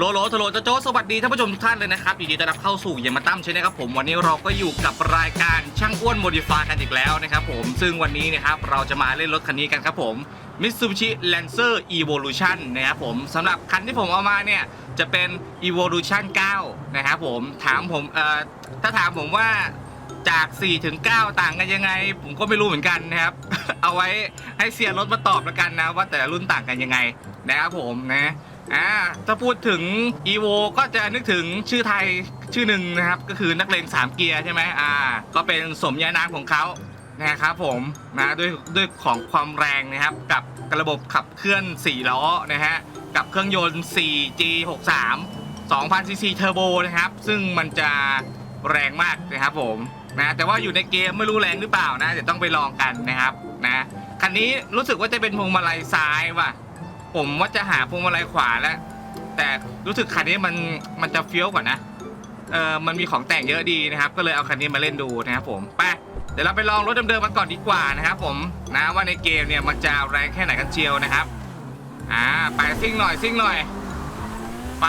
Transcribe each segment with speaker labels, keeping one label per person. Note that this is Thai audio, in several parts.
Speaker 1: โลโลทโลโจโจสวัสดีท่านผู้ชมทุกท่านเลยนะครับยินดีต้อนรับเข้าสู่ยามาตั้มใช่ไหมครับผมวันนี้เราก็อยู่กับรายการช่างอ้วนโมดิฟายกันอีกแล้วนะครับผมซึ่งวันนี้นะครับเราจะมาเล่นรถคันนี้กันครับผม Mitsubishi Lancer Evolution นะครับผมสำหรับคันที่ผมเอามาเนี่ยจะเป็น Evolution 9 นะครับผมถามผมเอ่อถ้าถามผมว่าจาก 4 ถึง 9 ต่างกันยังไง ผมก็ไม่รู้เหมือนกันนะครับ เอาไว้ให้เสียรถมาตอบแล้วกันนะ ว่าแต่ละรุ่นต่างกันยังไงนะครับผมนะ อ่าถ้าพูดถึง evo ก็จะนึกถึงชื่อไทยชื่อหนึ่งนะครับ ก็คือนักเลง3เกียร์ใช่ไหมอ่า ก็เป็นสมญานามของเขานะครับผมนะด้วยด้วยของความแรงนะครับ กับระบบขับเคลื่อน 4 ล้อนะฮะ กับเครื่องยนต์ 4G63 2,000 cc เทอร์โบนะครับ ซึ่งมันจะแรงมากนะครับผมนะแต่ว่าอยู่ในเกมไม่รู้แรงหรือเปล่านะเดี๋ยวต้องไปลองกันนะครับนะคันนี้รู้สึกว่าจะเป็นพวงมาลัยซ้ายว่ะ ผมว่าจะหาพวงมาลัยขวาแล้วแต่รู้สึกคันนี้มันมันจะเฟี้ยวกว่านะเออมันมีของแต่งเยอะดีนะครับ ก็เลยเอาคันนี้มาเล่นดูนะครับผมไปเดี๋ยวเราไปลองรถเดิมๆมันก่อนดีกว่านะครับผมนะว่าในเกมเนี่ยมันจะแรงแค่ไหนกันเชียวนะครับอ่าไปซิ่งหน่อยซิ่งหน่อย ไป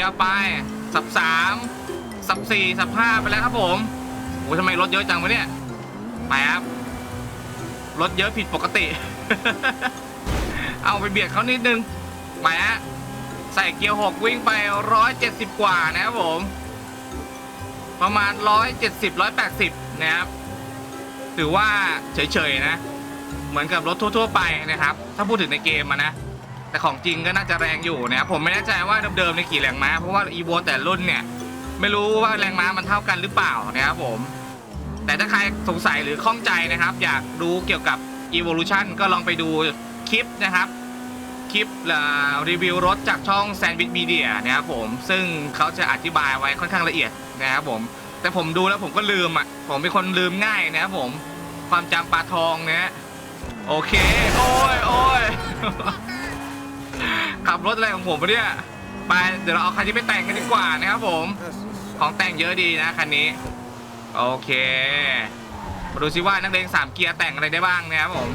Speaker 1: ยาวไปสับสามสับสี่สับห้าไปแล้วครับผมโอ้ทำไมรถเยอะจังวะเนี่ยไปครับรถเยอะผิดปกติ เอาไปเบียดเขานิดนึงไปฮะใส่เกียร์หกวิ่งไปร้อยเจ็ดสิบกว่านะครับผม ประมาณร้อยเจ็ดสิบร้อยแปดสิบนะครับถือว่าเฉยๆนะ เหมือนกับรถทั่วๆไปนะครับ ถ้าพูดถึงในเกมนะ แต่ของจริงก็น่าจะแรงอยู่นะครับผมไม่แน่ใจว่าเดิมๆในกี่แรงม้าเพราะว่าอีโวแต่รุ่นเนี่ยไม่รู้ว่าแรงม้ามันเท่ากันหรือเปล่านะครับผม แต่ถ้าใครสงสัยหรือข้องใจนะครับ อยากรู้เกี่ยวกับ Evolution ก็ลองไปดู คลิปนะครับ คลิปรีวิวรถจากช่อง Sandwich Media นะครับผมซึ่งเขาจะอธิบายไว้ค่อนข้างละเอียดนะครับผมแต่ผมดูแล้วผมก็ลืมอะผมเป็นคนลืมง่ายนะครับผมความจำปลาทองนะฮะโอเค โอ้ยโอ้ยขับรถอะไรของผมวะเนี่ยไปเดี๋ยวเราเอาคันนี้ไปแต่งกันดีกว่านะครับผม ของแต่งเยอะดีนะคันนี้ โอเคมาดูซิว่านักเลงสามเกียร์แต่งอะไรได้บ้างนะครับผม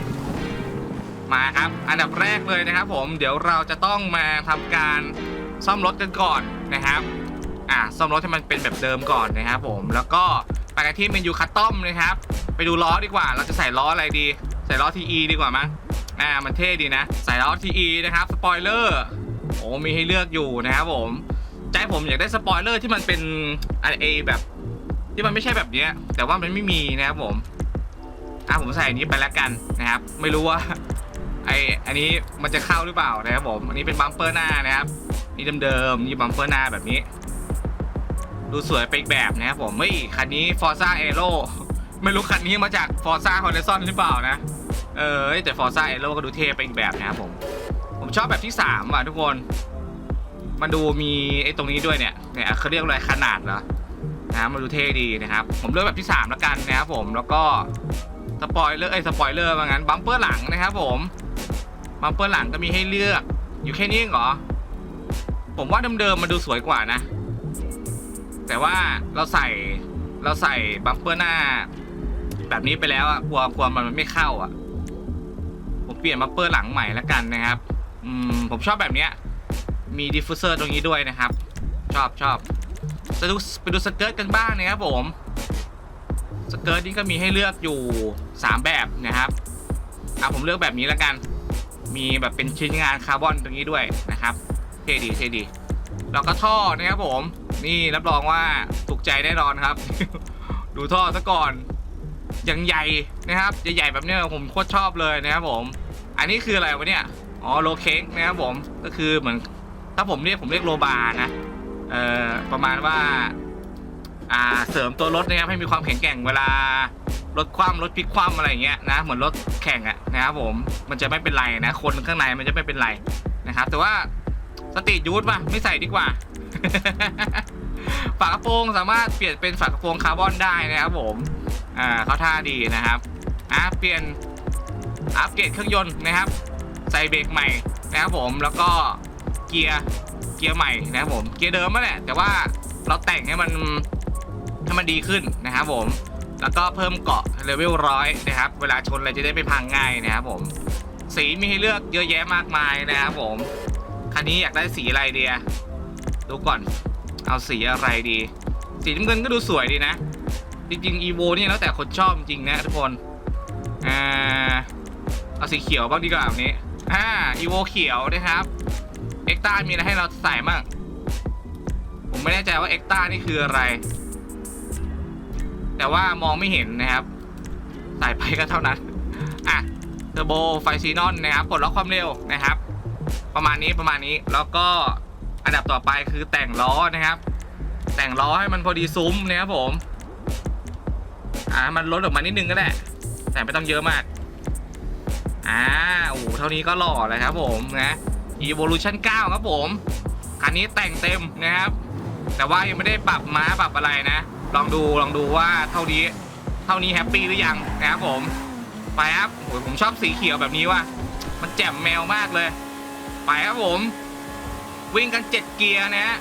Speaker 1: มาครับ อันดับแรกเลยนะครับ ผมเดี๋ยวเราจะต้องมาทำการซ่อมรถกันก่อนนะครับ อ่าซ่อมรถให้มันเป็นแบบเดิมก่อนนะครับ ผมแล้วก็ไปกันที่เมนูคัสตอมนะครับ ไปดูล้อดีกว่า เราจะใส่ล้ออะไรดี ใส่ล้อ TE ดีกว่ามั้งอ่ามันเท่ดีนะ ใส่ล้อ TE นะครับสปอยเลอร์โอ้มีให้เลือกอยู่นะครับผมใจผมอยากได้สปอยเลอร์ที่มันเป็นไอแบบที่มันไม่ใช่แบบนี้แต่ว่ามันไม่มีนะครับผมอะผมใส่อันนี้ไปแล้วกันนะครับ ไม่รู้ว่า ไออันนี้มันจะเข้าหรือเปล่านะครับผม อันนี้เป็นบัมเปอร์หน้านะครับนี่เดิมๆนี่บัมเปอร์หน้าแบบนี้ ดูสวยไปอีกแบบนะครับผมเฮ้ยคันนี้ Forza Aero ไม่รู้คันนี้มาจาก Forza Horizon หรือเปล่านะ เออแต่ Forza Aero ก็ดูเท่ไปอีกแบบนะครับผม ผมชอบแบบที่3ว่ะทุกคน มันดูมีไอ้ตรงนี้ด้วยเนี่ย เนี่ยเขาเรียกอะไรขนาดเหรอนะมันดูเท่ดีนะครับ ผมเลือกแบบที่3แล้วกันนะครับผม แล้วก็สปอยเลอร์ไอ้สปอยเลอร์ว่างั้นบัมเปอร์หลังนะครับผม บัมเปอร์หลังก็มีให้เลือก อยู่แค่นี้เหรอ ผมว่าเดิมๆมันดูสวยกว่านะ แต่ว่าเราใส่เราใส่บัมเปอร์หน้า แบบนี้ไปแล้วอะกลัวกลัวมันไม่เข้าอะผมเปลี่ยนบัมเปอร์หลังใหม่แล้วกันนะครับอืมผมชอบแบบเนี้ยมีดิฟฟูเซอร์ตรงนี้ด้วยนะครับ ชอบชอบจะดูไปดูสเกิร์ตกันบ้างนะครับผมสเกิร์ตนี่ก็มีให้เลือกอยู่ 3 แบบนะครับอะผมเลือกแบบนี้แล้วกัน มีแบบเป็นชิ้นงานคาร์บอนตรงนี้ด้วยนะครับเท่ดีเท่ดีแล้วก็ท่อนะครับผม นี่รับรองว่าถูกใจแน่นอนครับ ดูท่อซะก่อนอย่างใหญ่นะครับใหญ่แบบเนี้ยผมโคตรชอบเลยนะครับผม อันนี้คืออะไรวะเนี่ยอ๋อโลเค้กนะครับผมก็คือเหมือนถ้าผมเรียกผมเรียกโลบานะเอ่อประมาณว่าอ่าเสริมตัวรถนะครับให้มีความแข็งแกร่งเวลา รถคว่ำรถพลิกคว่ำอะไรอย่างเงี้ยนะเหมือนรถแข่งอะนะครับผมมันจะไม่เป็นไรนะ คนข้างในมันจะไม่เป็นไรนะครับ แต่ว่าสตรีทยูทป่ะไม่ใส่ดีกว่า ฝากระโปรงสามารถเปลี่ยนเป็นฝากระโปรงคาร์บอนได้นะครับผมอ่าเขาท่าดีนะครับอะเปลี่ยนอัปเกรดเครื่องยนต์นะครับ ใส่เบรกใหม่นะครับผมแล้วก็เกียร์เกียร์ใหม่นะครับผมเกียร์เดิมนั่นแหละแต่ว่าเราแต่งให้มันให้มันดีขึ้นนะครับผม แล้วก็เพิ่มเกาะเลเวลร้อยนะครับ เวลาชนอะไรจะได้ไม่พังง่ายนะครับผม สีมีให้เลือกเยอะแยะมากมายนะครับผม คันนี้อยากได้สีอะไรเดียดูก่อน เอาสีอะไรดี สีน้ำเงินก็ดูสวยดีนะ จริงๆ EVO นี่แล้วแต่คนชอบจริงนะทุกคนอ่าเอาสีเขียวบ้างดีกว่าแบบนี้อ่า EVO เขียวนะครับเอ็กต้ามีอะไรให้เราใส่บ้างผมไม่แน่ใจว่าเอ็กต้านี่คืออะไร แต่ว่ามองไม่เห็นนะครับใส่ไปก็เท่านั้น อะเทอร์โบไฟซีนอนนะครับกดล็อกความเร็วนะครับ ประมาณนี้ประมาณนี้แล้วก็อันดับต่อไปคือแต่งล้อนะครับ แต่งล้อให้มันพอดีซุ้มนะครับผม อ่ามันลดออกมานิดนึงก็ได้แต่ไม่ต้องเยอะมาก อ่าโอ้โหเท่านี้ก็หล่อเลยครับผมนะ Evolution 9 ครับผมคันนี้แต่งเต็มนะครับ แต่ว่ายังไม่ได้ปรับม้าปรับอะไรนะ ลองดูลองดูว่าเท่านี้ เท่านี้แฮปปี้หรือยังนะครับผม ไปครับโอ้ยผมชอบสีเขียวแบบนี้ว่ะมันแจ่มแมวมากเลย ไปครับผม วิ่งกันเจ็ดเกียร์นะฮะ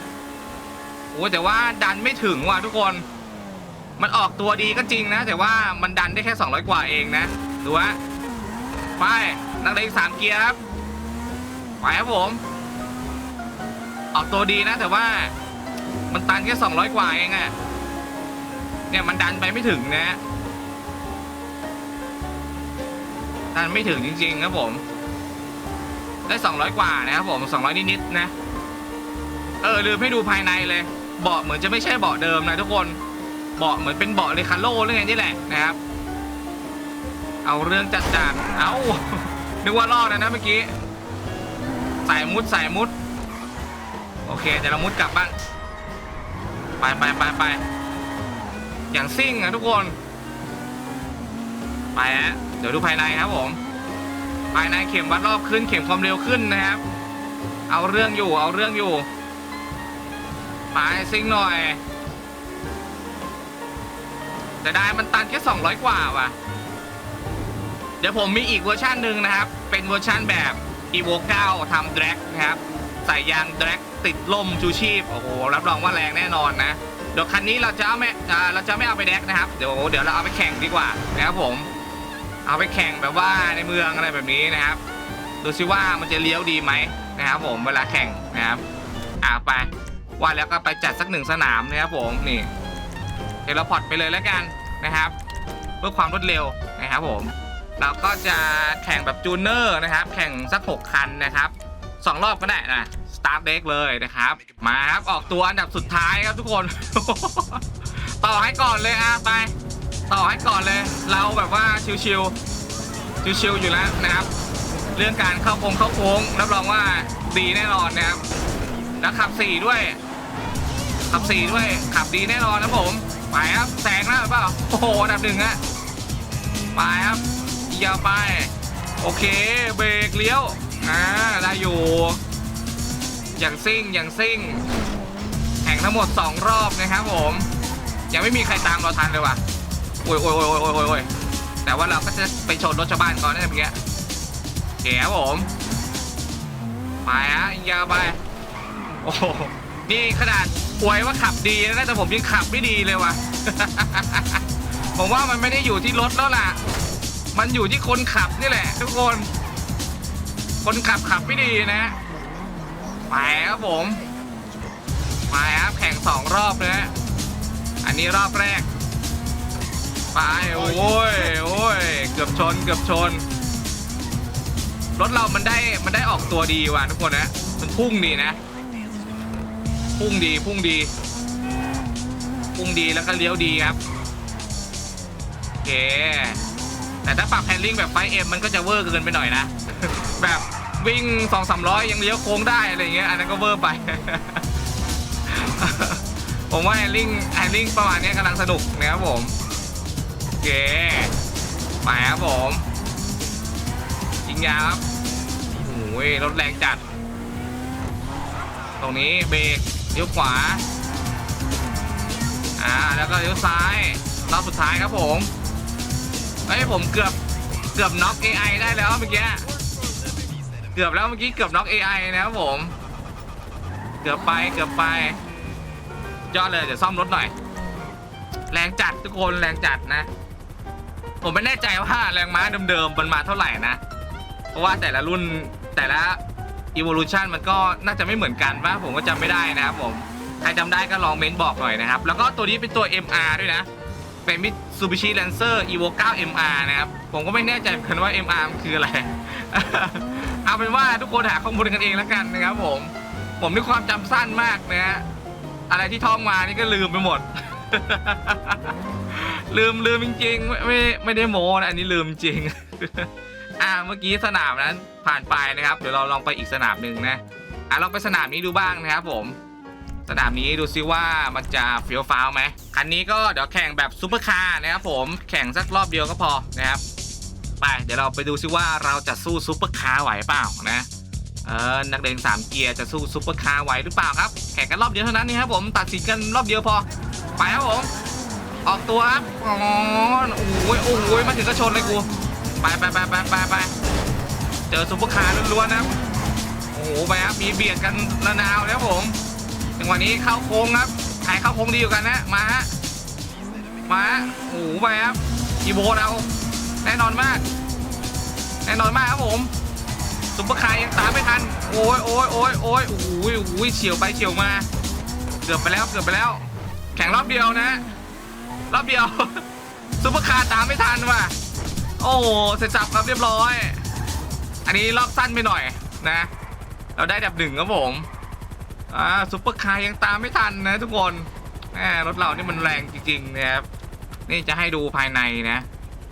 Speaker 1: โอ้แต่ว่าดันไม่ถึงว่ะทุกคน มันออกตัวดีก็จริงนะ แต่ว่ามันดันได้แค่ 200 กว่าเองนะดูฮะไปนักเลงสามเกียร์ครับไปครับผม ออกตัวดีนะแต่ว่ามันตันแค่ 200 กว่าเองอะ เนี่ยมันดันไปไม่ถึงนะ ดันไม่ถึงจริงๆครับผม ได้ 200 กว่านะครับผม 200 นิดๆนะ เออลืมให้ดูภายในเลย เบาะเหมือนจะไม่ใช่เบาะเดิมนะทุกคน เบาะเหมือนเป็นเบาะเรคาโร่หรือไงนี่แหละนะครับ เอาเรื่องจัดจานเอานึกว่ารอดนะนะเมื่อกี้ใส่มุดใส่มุด โอเคเดี๋ยวเรามุดกลับบ้าง ไปไปไปไป อย่างซิ่งอะทุกคน ไปฮะเดี๋ยวดูภายในครับผม ภายในเข็มวัดรอบขึ้น เข็มความเร็วขึ้นนะครับ เอาเรื่องอยู่ เอาเรื่องอยู่ ไปซิ่งหน่อย แต่ได้มันตันแค่200 กว่าว่ะ เดี๋ยวผมมีอีกเวอร์ชันหนึ่งนะครับ เป็นเวอร์ชันแบบ evo 9ทำ drag นะครับ ใส่ยาง drag ติดล่มชูชีพ โอ้โห รับรองว่าแรงแน่นอนนะ เดี๋ยวคันนี้เราจะเอาไม่อ่าเราจะไม่เอาไปแดกนะครับ เดี๋ยวเดี๋ยวเราเอาไปแข่งดีกว่านะครับผม เอาไปแข่งแบบว่าในเมืองอะไรแบบนี้นะครับ ดูซิว่ามันจะเลี้ยวดีไหมนะครับ ผมเวลาแข่งนะครับ อ่าไป ว่าแล้วก็ไปจัดสักหนึ่งสนามนะครับผมนี่เทเลพอร์ตไปเลยแล้วกันนะครับ เพื่อความรวดเร็วนะครับผม เราก็จะแข่งแบบจูเนอร์นะครับ แข่งสักหกคันนะครับสองรอบก็ได้นะ ตาร์ทเด็กเลยนะครับ มาครับออกตัวอันดับสุดท้ายครับทุกคน ต่อให้ก่อนเลยอะไป ต่อให้ก่อนเลย เราแบบว่าชิวๆชิวๆอยู่แล้วนะครับ เรื่องการเข้าโค้งเข้าโค้งรับรองว่าดีแน่นอนนะครับแล้วขับสี่ด้วย ขับสี่ด้วย ขับดีแน่นอนนะผมไปครับแซงแล้วหรือเปล่าโอ้โหอันดับหนึ่งฮะไปครับยาวไป โอเค เบรกเลี้ยวอ่าได้อยู่ อย่างซิ่งอย่างซิ่งแข่งทั้งหมด 2 รอบนะครับผม ยังไม่มีใครตามเราทันเลยว่ะโอ้ยโอ้ยโอ้ยโอ้ยโอ้ยแต่ว่าเราก็จะไปชนรถชาวบ้านก่อนนะเมื่อกี้โอเคครับผมไปฮะยาวไปโอ้โหนี่ขนาดอวยว่าขับดีนะแต่ผมยังขับไม่ดีเลยว่ะ ผมว่ามันไม่ได้อยู่ที่รถแล้วล่ะ มันอยู่ที่คนขับนี่แหละ ทุกคน คนขับขับไม่ดีนะ ไปครับผมไปครับแข่งสองรอบเลยนะอันนี้รอบแรก ไปโอ้ยโอ้ยเกือบชนเกือบชน รถเรามันได้มันได้ออกตัวดีว่ะทุกคนนะมันพุ่งดีนะ พุ่งดีพุ่งดี พุ่งดีแล้วก็เลี้ยวดีครับโอเคแต่ถ้าปรับแฮนดิ้งแบบไฟเอ็มมันก็จะเวอร์เกินไปหน่อยนะ แบบ วิ่งสองสามร้อยยังเลี้ยวโค้งได้อะไรเงี้ยอันนั้นก็เวอร์ไป ผมว่าแฮนดิ้งแฮนดิ้งประมาณนี้กำลังสนุกนะครับผมโอเคไปครับผมยิงยาครับโอ้ยรถแรงจัด ตรงนี้เบรกเลี้ยวขวาอ่าแล้วก็เลี้ยวซ้ายรอบสุดท้ายครับผมเฮ้ยผมเกือบเกือบน็อก AI ได้แล้วเมื่อกี้ เกือบแล้วเมื่อกี้เกือบน็อก AI นะครับผม เกือบไปเกือบไปยอดเลยเดี๋ยวซ่อมรถหน่อย แรงจัดทุกคนแรงจัดนะ ผมไม่แน่ใจว่าแรงม้าเดิมๆมันมาเท่าไหร่นะ เพราะว่าแต่ละรุ่นแต่ละ Evolution มันก็น่าจะไม่เหมือนกันป่ะผมก็จำไม่ได้นะครับผมใครจำได้ก็ลองเม้นบอกหน่อยนะครับ แล้วก็ตัวนี้เป็นตัว MR ด้วยนะ เป็น Mitsubishi Lancer Evo 9 MR นะครับ ผมก็ไม่แน่ใจเหมือนกันว่า MR มันคืออะไร เอาเป็นว่าทุกคนหาข้อมูลกันเองแล้วกันนะครับผม ผมมีความจำสั้นมากนะฮะอะไรที่ท่องมานี่ก็ลืมไปหมด ลืมลืมจริงๆไม่ไม่ไม่ได้โมนะอันนี้ลืมจริง อ่าเมื่อกี้สนามนั้นผ่านไปนะครับ เดี๋ยวเราลองไปอีกสนามหนึ่งนะอะลองไปสนามนี้ดูบ้างนะครับผม สนามนี้ดูซิว่ามันจะเฟี้ยวฟ้าวไหมคันนี้ก็เดี๋ยวแข่งแบบซูเปอร์คาร์นะครับผมแข่งสักรอบเดียวก็พอนะครับ ไปเดี๋ยวเราไปดูซิว่าเราจะสู้ซูเปอร์คาร์ไหวเปล่านะเออนักเดินสามเกียร์จะสู้ซูเปอร์คาร์ไหวหรือเปล่าครับแข่งกันรอบเดียวเท่านั้นนี่ครับผมตัดสินกันรอบเดียวพอไปครับผมออกตัวครับอ๋อโอ้ยโอ้ยมาถึงก็ชนเลยกูไปไปไปไปไปไปเจอซุปเปอร์คาร์ล้วนๆนะครับโอ้โหไปครับมีเบียดกันระนาวแล้วผมจังหวะนี้เข้าโค้งครับใครเข้าโค้งดีอยู่กันนะมาฮะมาฮะโอ้โหไปครับอีโบเรา แน่นอนมาก แน่นอนมากครับผมซุปเปอร์คาร์ยังตามไม่ทัน โอ้ยโอ้ยโอ้ยโอ้ยโอ้โหโอ้โหเฉียวไปเฉียวมา เกือบไปแล้วเกือบไปแล้ว แข่งรอบเดียวนะ รอบเดียวซุปเปอร์คาร์ตามไม่ทันว่ะ โอ้เสร็จสับครับเรียบร้อย อันนี้รอบสั้นไปหน่อยนะ เราได้ดับหนึ่งครับผมอ่าซุปเปอร์คาร์ยังตามไม่ทันนะทุกคนแหมรถเรานี่มันแรงจริงๆนะครับนี่จะให้ดูภายในนะ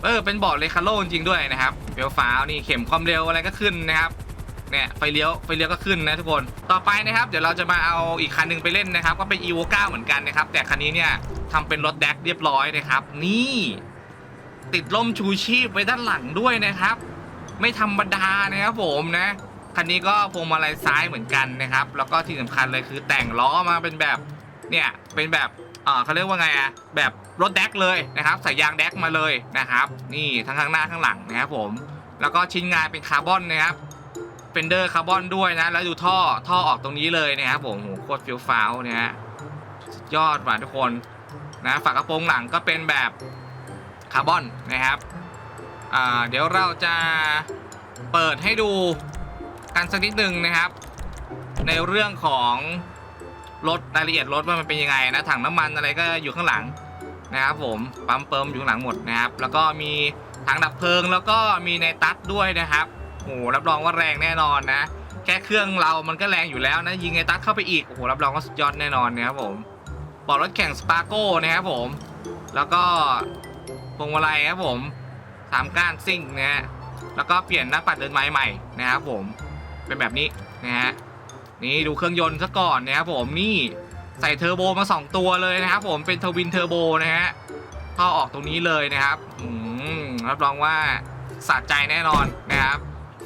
Speaker 1: เออเป็นเบาะเลคาโลจริงด้วยนะครับเฟียวฟ้านี่เข็มความเร็วอะไรก็ขึ้นนะครับเนี่ยไฟเลี้ยวไฟเลี้ยวก็ขึ้นนะทุกคนต่อไปนะครับเดี๋ยวเราจะมาเอาอีกคันหนึ่งไปเล่นนะครับ ก็เป็น evo 9เหมือนกันนะครับ แต่คันนี้เนี่ยทำเป็นรถแดกเรียบร้อยนะครับ นี่ ติดล่มชูชีพไว้ด้านหลังด้วยนะครับ ไม่ธรรมดานะครับผมนะคันนี้ก็พวงมาลัยซ้ายเหมือนกันนะครับ แล้วก็ที่สำคัญเลยคือแต่งล้อมาเป็นแบบเนี่ยเป็นแบบ เออเขาเรียกว่าไงอะแบบรถแดกเลยนะครับใส่ยางแดกมาเลยนะครับ นี่ทั้งข้างหน้าข้างหลังนะครับผม แล้วก็ชิ้นงานเป็นคาร์บอนนะครับเฟนเดอร์คาร์บอนด้วยนะ แล้วดูท่อท่อออกตรงนี้เลยนะครับผมโหโคตรฟิลฟ้าวนะฮะยอดว่ะทุกคนนะฝากระโปรงหลังก็เป็นแบบคาร์บอนนะครับเดี๋ยวเราจะเปิดให้ดูกันสักนิดหนึ่งนะครับ ในเรื่องของ รถรายละเอียดรถว่ามันเป็นยังไงนะถังน้ำมันอะไรก็อยู่ข้างหลังนะครับผมปั๊มเปิมอยู่ข้างหลังหมดนะครับ แล้วก็มีถังดับเพลิงแล้วก็มีในตัดด้วยนะครับโอ้โหรับรองว่าแรงแน่นอนนะ แค่เครื่องเรามันก็แรงอยู่แล้วนะ ยิงในตัดเข้าไปอีกโอ้โหรับรองว่าสุดยอดแน่นอนนะครับผมเบอกรถแข่งสปาโก้นะครับผม แล้วก็พวงมาลัยครับผมสามก้านซิ่งนะฮะแล้วก็เปลี่ยนหน้าปัดเดินไม้ใหม่นะครับผมเป็นแบบนี้นะฮะ นี่ดูเครื่องยนต์ซะก่อนนะครับผมนี่ใส่เทอร์โบมา 2 ตัวเลยนะครับผมเป็นทวินเทอร์โบนะฮะเข้าออกตรงนี้เลยนะครับอืมรับรองว่าสะใจแน่นอนนะครับ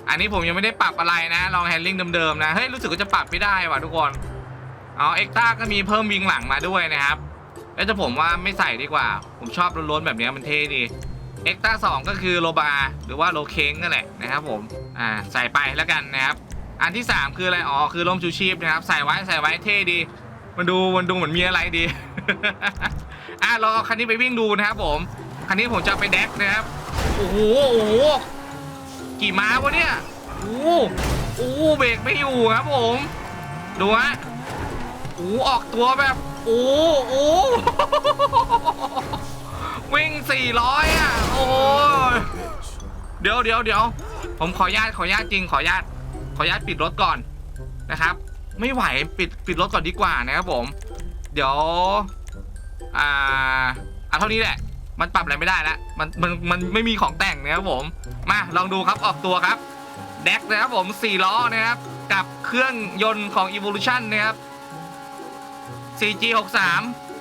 Speaker 1: อันนี้ผมยังไม่ได้ปรับอะไรนะลองแฮนดิ้งเดิมๆนะเฮ้ยรู้สึกว่าจะปรับไม่ได้ว่ะทุกคนอ๋อเอ็กต้าก็มีเพิ่มวิงหลังมาด้วยนะครับแล้วจะผมว่าไม่ใส่ดีกว่า ผมชอบล้วนๆแบบนี้มันเท่ดีเอ็กต้าสองก็คือโลบาหรือว่าโลเค้งนั่นแหละนะครับผมอ่าใส่ไปแล้วกันนะครับ อันที่ 3 คืออะไรอ๋อคือร่มชูชีพนะครับใส่ไว้ใส่ไว้เท่ดี มันดูมันดูเหมือนมีอะไรดี อะลองเอาคันนี้ไปวิ่งดูนะครับผมคันนี้ผมจะไปแดกนะครับโอ้โหโอ้โหกี่ม้าวะเนี่ยโอ้โหโอ้เบรกไม่อยู่ครับผมดูฮะโอ้โออกตัวแบบโอ้โหโอ้วิ่ง400อะโอ้ยเดี๋ยวเดี๋ยวเดี๋ยวผมขอญาตขอญาตจริงขอญาต ออนุญาตปิดรถก่อนนะครับ ไม่ไหวปิดปิดรถก่อนดีกว่านะครับผม เดี๋ยวอ่าเอาเท่านี้แหละ มันปรับอะไรไม่ได้แล้วมันมันมันไม่มีของแต่งนะครับผม มาลองดูครับออกตัวครับแดกนะครับผม4ล้อนะครับ กับเครื่องยนต์ของ Evolution นะครับ 4G63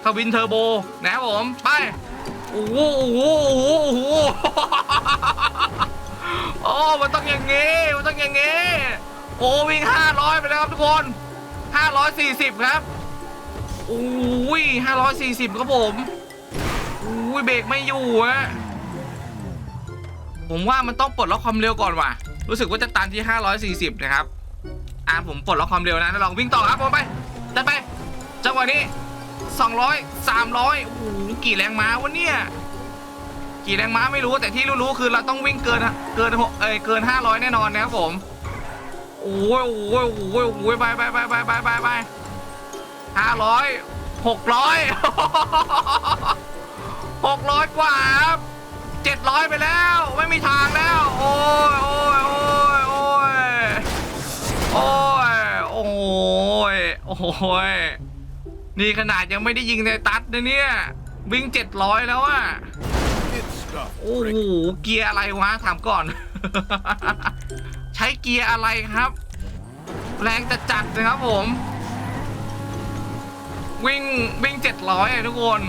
Speaker 1: ทวินเทอร์โบนะครับผม ไป โอ้โหโอ้โหโอ้โห โอ้มันต้องอย่างงี้มันต้องอย่างงี้โอ้วิ่ง500ไปแล้วครับทุกคน540ครับโอ้ย540ครับผมโอ้ยเบรกไม่อยู่ฮะผมว่ามันต้องปลดล็อกความเร็วก่อนว่ะ รู้สึกว่าจะตันที่540นะครับอ่าผมปลดล็อกความเร็วนะลองวิ่งต่อครับผมไปจัดไปจังหวะนี้200 300โอ้โหกี่แรงม้าวะเนี่ย กี่แรงม้าไม่รู้แต่ที่รู้ๆคือเราต้องวิ่งเกินเกินหกเอ้ยเกิน500แน่นอนนะครับผมโอ้ยโอ้ยโอ้ยโอ้ยไปไปไปไปไปไปไปห้าร้อยหกร้อยหกร้อยกว่าครับเจ็ดร้อยไปแล้ว ไม่มีทางแล้ว โอ้ยโอ้ยโอ้ยโอ้ยโอ้ยโอ้ยโอ้ยนี่ขนาดยังไม่ได้ยิงในตัดนะเนี่ย วิ่งเจ็ดร้อยแล้วอะ โอ้โหเกียร์อะไรวะถามก่อน ใช้เกียร์อะไรครับ แรงจะจัดนะครับผม วิ่งวิ่งเจ็ดร้อยทุกคน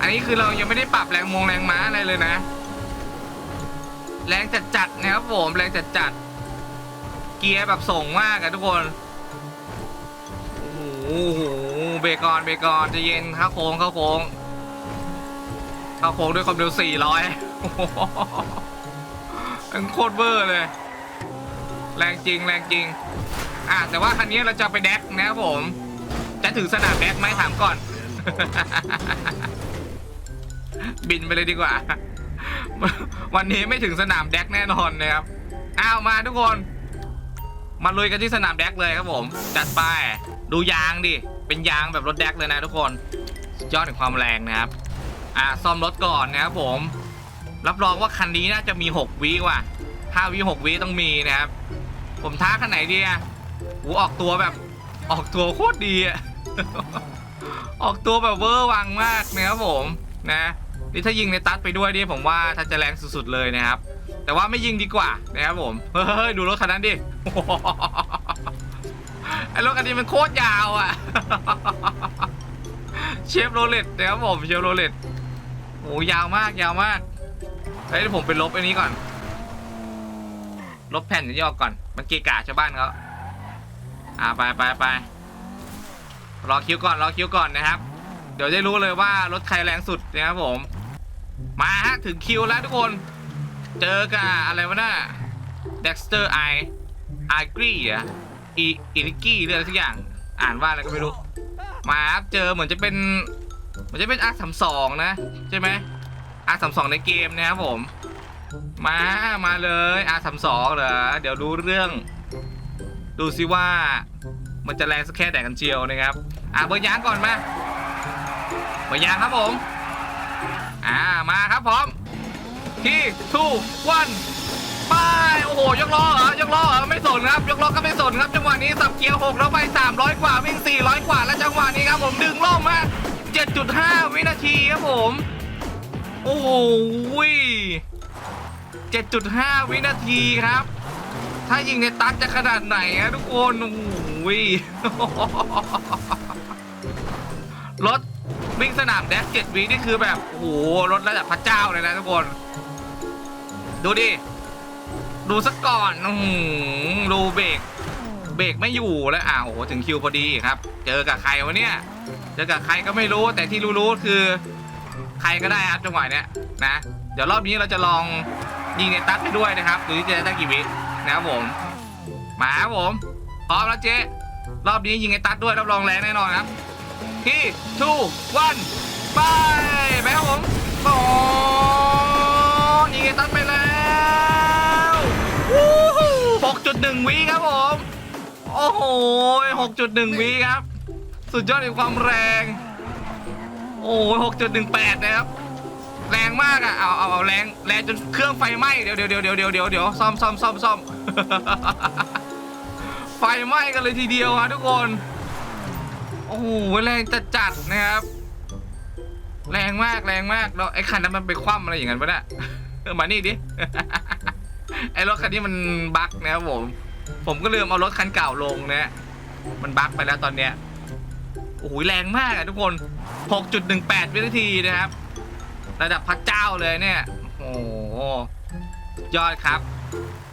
Speaker 1: อันนี้คือเรายังไม่ได้ปรับแรงมงแรงม้าอะไรเลยนะ แรงจัดจัดนะครับผมแรงจัดจัด เกียร์แบบส่งมากอะทุกคนโอ้โหเบรกอนเบรกอนจะเย็นเข้าโค้งเข้าโค้ง เข้าโค้งด้วยความเร็ว 400โอ้โหมันโคตรเวอร์เลย แรงจริงแรงจริง อะแต่ว่าคันนี้เราจะไปแดกนะครับผม จะถึงสนามแดกไหมถามก่อน บินไปเลยดีกว่า วันนี้ไม่ถึงสนามแดกแน่นอนนะครับ อ้าวมาทุกคน มาลุยกันที่สนามแดกเลยครับผม จัดไป ดูยางดิ เป็นยางแบบรถแดกเลยนะทุกคน ยอดถึงความแรงนะครับ อะซ่อมรถก่อนนะครับผม รับรองว่าคันนี้น่าจะมี6วิว่ะ5วิ6วิต้องมีนะครับ ผมท้าคันไหนดีอะหูออกตัวแบบ ออกตัวโคตรดีอะออกตัวแบบเวอร์วังมากนะครับผมนะนี่ถ้ายิงในตัดไปด้วยนี่ผมว่าถ้าจะแรงสุดๆเลยนะครับ แต่ว่าไม่ยิงดีกว่านะครับผมเฮ้ยดูรถคันนั้นดิไอ้รถคันนี้มันโคตรยาวอะ เชฟโรเลตนะครับผมเชฟโรเลต โอ้ยาวมากยาวมากเฮ้ยเดี๋ยวผมไปลบอันนี้ก่อน ลบแผ่นนี้ออกก่อน มันเกะกะชาวบ้านเขาอ่าไปไปไปรอคิวก่อนรอคิวก่อนนะครับ เดี๋ยวจะรู้เลยว่ารถใครแรงสุดนะครับผม มาฮะถึงคิวแล้วทุกคน เจอกับอะไรวะน่ะเด็กสเตอร์ไอไอกรีอะอีอิริกี้เรื่องอะไรสักอย่าง อ่านว่าอะไรก็ไม่รู้ มาครับเจอเหมือนจะเป็น มือนจะเป็น R สามสองนะ ใช่ไหม R สามสองในเกมนะครับผม มา มาเลย R สามสองเหรอ เดี๋ยวดูเรื่อง ดูซิว่า มันจะแรงสักแค่ไหนกันเจียวนะครับ อะเบอร์ยางก่อนมาเบอร์ยางครับผม อ่า มาครับพร้อมที่ทูวันไปโอ้โห ยกล้อเหรอ ยกล้อเหรอ ไม่สนครับ ยกล้อก็ไม่สนครับ จังหวะนี้สับเกียร์หกแล้วไป 300 กว่า วิ่ง 400 กว่า แล้วจังหวะนี้ครับผมดึงล่มมา 7.5 วินาทีครับผม โอ้โห7.5 วินาทีครับ ถ้ายิงในตัดจะขนาดไหนอะทุกคน โอ้โหรถวิ่งสนามแดกเจ็ดวินี่คือแบบ โอ้โห รถระดับพระเจ้าเลยนะทุกคน ดูดิ ดูสักก่อนดูเบรกเบรกไม่อยู่แล้วอ่าโอ้ถึงคิวพอดีครับ เจอกับใครวะเนี่ย จอกับใครก็ไม่รู้แต่ที่รู้ๆคือ ใครก็ได้ครับจังหวะเนี้ยนะเดี๋ยวรอบนี้เราจะลองยิงในตัดไปด้วยนะครับดูที่จะได้ตั้งกี่วินะครับผมมาครับผมพร้อมแล้วเจ๊รอบนี้ยิงในตัดด้วยรับรองแรงแน่นอนครับที่ทูวันไปไปครับผมโอ้ยิงไอ้ตันไปแล้วหกจุดหนึ่งวิครับผมโอ้โหหกจุดหนึ่งวิครับ สุดยอดในความแรง โอ้หกจุดหนึ่งแปดนะครับ แรงมากอะ เอาเอาเอาแรงแรงจนเครื่องไฟไหม้ เดี๋ยวเดี๋ยวเดี๋ยวเดี๋ยวเดี๋ยวเดี๋ยวเดี๋ยวซ่อมซ่อมซ่อมซ่อม ไฟไหม้กันเลยทีเดียวฮะทุกคน โอ้โหแรงจัดจัดนะครับ แรงมากแรงมากแล้วไอ้คันนั้นมันไปคว่ำอะไรอย่างนั้นปะเนี่ยเออมานี่ดิ ไอ้รถคันนี้มันบั๊กนะครับผม ผมก็ลืมเอารถคันเก่าลงนะ มันบั๊กไปแล้วตอนเนี้ย โอ้โหแรงมากอะทุกคน 6.18 วินาทีนะครับ ระดับพระเจ้าเลยเนี่ยโอ้โหยอดครับ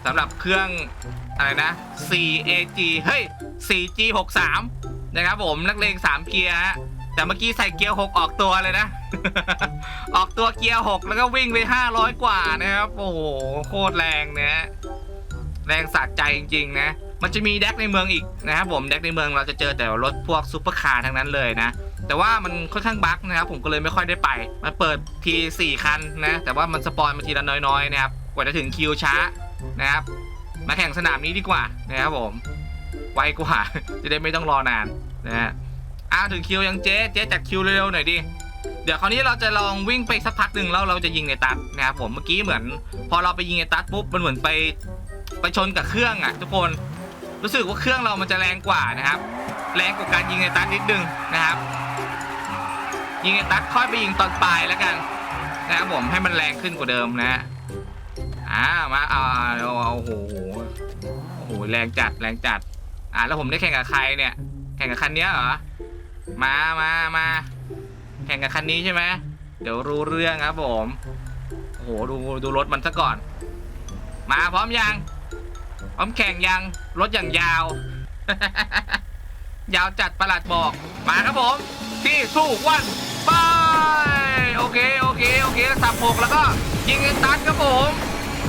Speaker 1: สำหรับเครื่องอะไรนะ 4AG เฮ้ย 4G 63 นะครับผมนักเลง3 เกียร์ฮะแต่เมื่อกี้ใส่เกียร์ 6 ออกตัวเลยนะ ออกตัวเกียร์ 6 แล้วก็วิ่งไป 500 กว่านะครับ โอ้โห โคตรแรงนะแรงสะใจจริง ๆ นะ มันจะมีแดกในเมืองอีกนะครับผมแดกในเมืองเราจะเจอแต่รถพวกซุปเปอร์คาร์ทั้งนั้นเลยนะ แต่ว่ามันค่อนข้างบั๊กนะครับผมก็เลยไม่ค่อยได้ไป มันเปิดที 4 คันนะ แต่ว่ามันสปอนมาทีละน้อยๆนะครับกว่าจะถึงคิวช้านะครับ มาแข่งสนามนี้ดีกว่านะครับผมไวกว่า จะได้ไม่ต้องรอนานนะฮะอ้าวถึงคิวยังเจ๊เจ๊จัดคิวเร็วๆหน่อยดิเดี๋ยวคราวนี้เราจะลองวิ่งไปสักพักหนึ่งแล้วเราจะยิงในตัดนะครับผมเมื่อกี้เหมือน พอเราไปยิงในตัดปุ๊บมันเหมือนไปไปชนกับเครื่องอะทุกคน รู้สึกว่าเครื่องเรามันจะแรงกว่านะครับ แรงกว่าการยิงในตัดนิดนึงนะครับ ยิงในตัดค่อยไปยิงตอนปลายแล้วกันนะครับผมให้มันแรงขึ้นกว่าเดิมนะฮะอ่ามาเอาเอาเอาโอ้โหโอ้โหแรงจัดแรงจัด อ่าแล้วผมได้แข่งกับใครเนี่ย แข่งกับคันนี้เหรอมามามาแข่งกับคันนี้ใช่ไหมเดี๋ยวรู้เรื่องครับผมโอ้โหดูดูรถมันซะก่อน มาพร้อมยัง พร้อมแข่งยังรถอย่างยาว ยาวจัดประหลัดบอก มาครับผมที่สู้วันไปโอเคโอเคโอเคสับหกแล้วก็ ยิงเอตันครับผม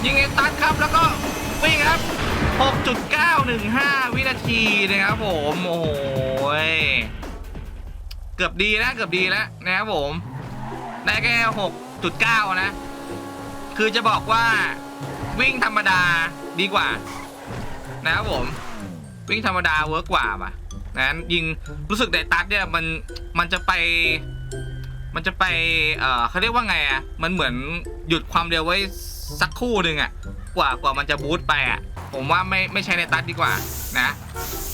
Speaker 1: ยิงเอตันครับแล้วก็วิ่งครับ 6.915 วินาทีนะครับผมโอ้โหยเกือบดีแล้วเกือบดีแล้วนะครับผมได้แค่หกจุดเก้านะ คือจะบอกว่าวิ่งธรรมดาดีกว่า นะครับผม วิ่งธรรมดาเวิร์กกว่าป่ะนั้นยิงรู้สึกไดตัสเนี่ยมันมันจะไป มันจะไปเอ่อเขาเรียกว่าไงอะมันเหมือนหยุดความเร็วไว้สักคู่หนึ่งอะกว่ากว่ามันจะบูสต์ไปอะผมว่าไม่ไม่ใช่ในตัสดีกว่านะ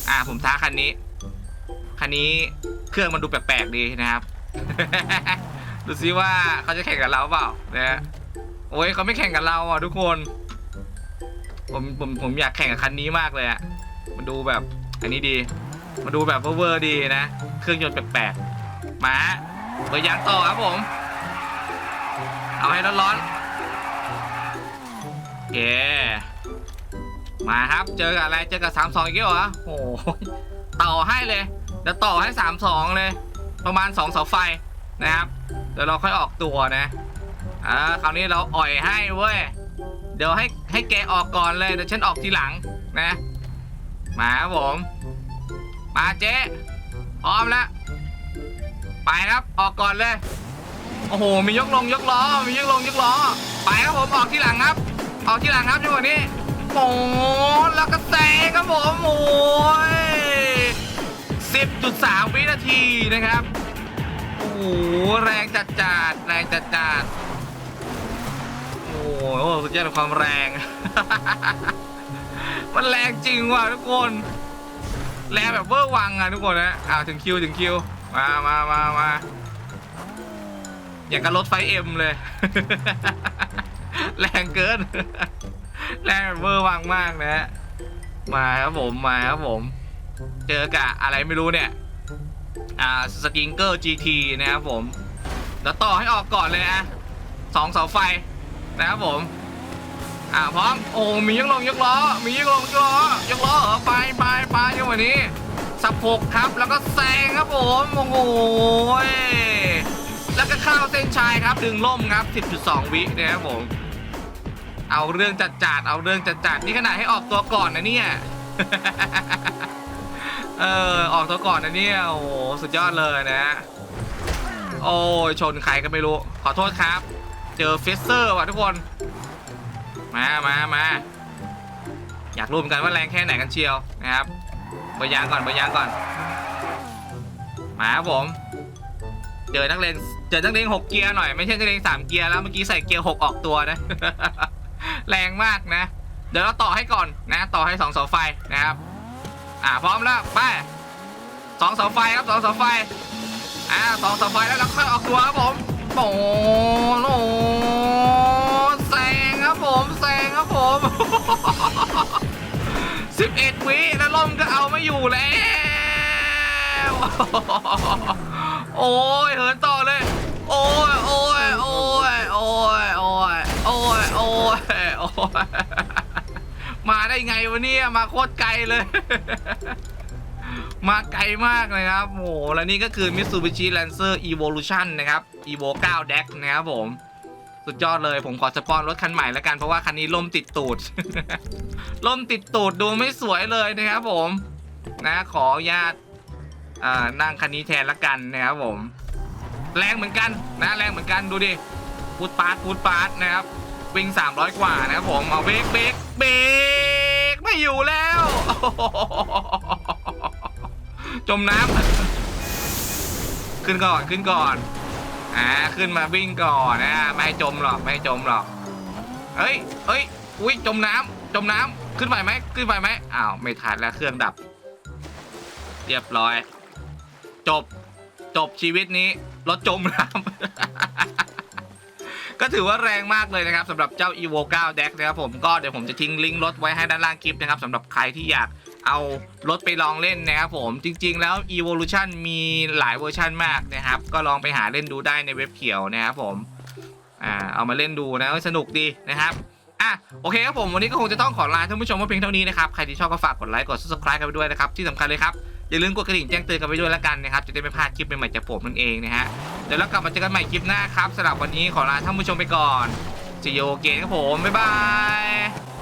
Speaker 1: อ่าผมท้าคันนี้ คันนี้เครื่องมันดูแปลกๆดีนะครับ ดูซิว่าเขาจะแข่งกับเราเปล่านะโอ้ยเขาไม่แข่งกับเราอะทุกคน ผมผมผมอยากแข่งกับคันนี้มากเลยอะมันดูแบบอันนี้ดีมันดูแบบเวอร์ดีนะ เครื่องยนต์แปลกๆมาเปิดยางต่อครับผม เอาให้ร้อนๆโอเคมาครับเจอกับอะไรเจอกับสามสองอีกแล้วเหรอโอ้โหต่อให้เลยเดี๋ยวต่อให้สามสองเลย ประมาณสองเสาไฟนะครับเดี๋ยวเราค่อยออกตัวนะอ่าคราวนี้เราอ่อยให้เว้ย เดี๋ยวให้ให้แกออกก่อนเลยเดี๋ยวฉันออกทีหลังนะ มาครับผม มาเจ๊พร้อมแล้วไปครับออกก่อนเลย โอ้โหมียกลงยกล้อมียกลงยกล้อไปครับผมออกทีหลังครับ ออกทีหลังครับจังหวะนี้โอ้แล้วก็แซงครับผมโอ้ย10.3วินาทีนะครับโอ้โหแรงจัดจัดแรงจัดจัด โอ้โหสุดยอดความแรง มันแรงจริงว่ะทุกคน แรงแบบเวอร์วังอะทุกคนนะอ้าวถึงคิวถึงคิว มามามามาอย่างกับรถไฟเอ็มเลย แรงเกิน แรงแบบเวอร์วังมากนะฮะมาครับผมมาครับผม เจอกับอะไรไม่รู้เนี่ย อ่าสกิงเกอร์ GT นะครับผมเดี๋ยวต่อให้ออกก่อนเลยอะสองเสาไฟ นะครับผม อ่าพร้อม โอ้ มียกลงยกล้อ มียกลงยกล้อยกล้อเหรอไปไปไปยังวันนี้สับหกครับ แล้วก็แซงครับผม โอ้โห แล้วก็เข้าเส้นชัยครับ ดึงล่มครับ 10.2 วินะครับผม เอาเรื่องจัดจัดเอาเรื่องจัดจัดนี่ขนาดให้ออกตัวก่อนนะเนี่ย เออ ออกตัวก่อนนะเนี่ย โอ้โห สุดยอดเลยนะ โอ้ยชนใครก็ไม่รู้ ขอโทษครับ เจอเฟสเซอร์ว่ะทุกคน มามามาอยากรู้เหมือนกันว่าแรงแค่ไหนกันเชียวนะครับเบยางก่อนเบยางก่อน มาครับผม เจอนักเลงเจอนักเลงหกเกียร์หน่อยไม่ใช่นักเลงสามเกียร์แล้วเมื่อกี้ใส่เกียร์หกออกตัวนะ แรงมากนะ เดี๋ยวเราต่อให้ก่อนนะ ต่อให้สองเสาไฟนะครับ อ่าพร้อมแล้วไปสองเสาไฟครับสองเสาไฟอ่าสองเสาไฟแล้วเราค่อยออกตัวครับผม โอ้โหแซงครับผมแซงครับผมสิบเอ็ดวิแล้วล่มก็เอาไม่อยู่แล้ว โอ้ยเหินต่อเลย โอ้ยโอ้ยโอ้ยโอ้ยโอ้ยโอ้ยโอ้ยโอ้ยมาได้ไงวะเนี่ยมาโคตรไกลเลย มาไกลมากเลยครับโอ้โหและนี่ก็คือ Mitsubishi Lancer Evolution นะครับ Evo 9 Deck นะครับผม สุดยอดเลยผมขอสปอนรถคันใหม่แล้วกันเพราะว่าคันนี้ล่มติดตูด ล่มติดตูดดูไม่สวยเลยนะครับผมนะขออนุญาตอ่านั่งคันนี้แทนละกันนะครับผม แรงเหมือนกันนะแรงเหมือนกันดูดิพูดปาร์ตพูดปาร์ตนะครับวิ่ง 300 กว่านะครับผมเอาเบรกเบรกเบรกไม่อยู่แล้ว จมน้ำขึ้นก่อนขึ้นก่อนอ่าขึ้นมาวิ่งก่อนนะไม่ให้จมหรอกไม่ให้จมหรอกเอ้ยเอ้ยอุ้ยจมน้ำจมน้ำขึ้นไปไหมขึ้นไปไหมอ้าวไม่ทันแล้วเครื่องดับ เรียบร้อย จบจบชีวิตนี้รถจมน้ำก็ถือว่าแรงมากเลยนะครับสำหรับเจ้า evo 9 deck นะครับผมก็เดี๋ยวผมจะทิ้งลิงก์รถไว้ให้ด้านล่างคลิปนะครับสำหรับใครที่อยาก เอารถไปลองเล่นนะครับผมจริง ๆ แล้ว evolution มีหลายเวอร์ชันมากนะครับ ก็ลองไปหาเล่นดูได้ในเว็บเขียวนะครับผมอ่าเอามาเล่นดูนะสนุกดีนะครับอะโอเคครับผมวันนี้ก็คงจะต้องขอลาท่านผู้ชมว่าเพียงเท่านี้นะครับใครที่ชอบก็ฝากกดไลค์กด subscribe กันไปด้วยนะครับที่สำคัญเลยครับอย่าลืมกดกระดิ่งแจ้งเตือนกันไปด้วยแล้วกันนะครับจะได้ไม่พลาดคลิปใหม่ๆจากผมนั่นเองนะฮะเดี๋ยวเรากลับมาเจอกันใหม่คลิปหน้าครับสำหรับวันนี้ขอลาท่านผู้ชมไปก่อนจีโอเกนครับผมบ๊ายบาย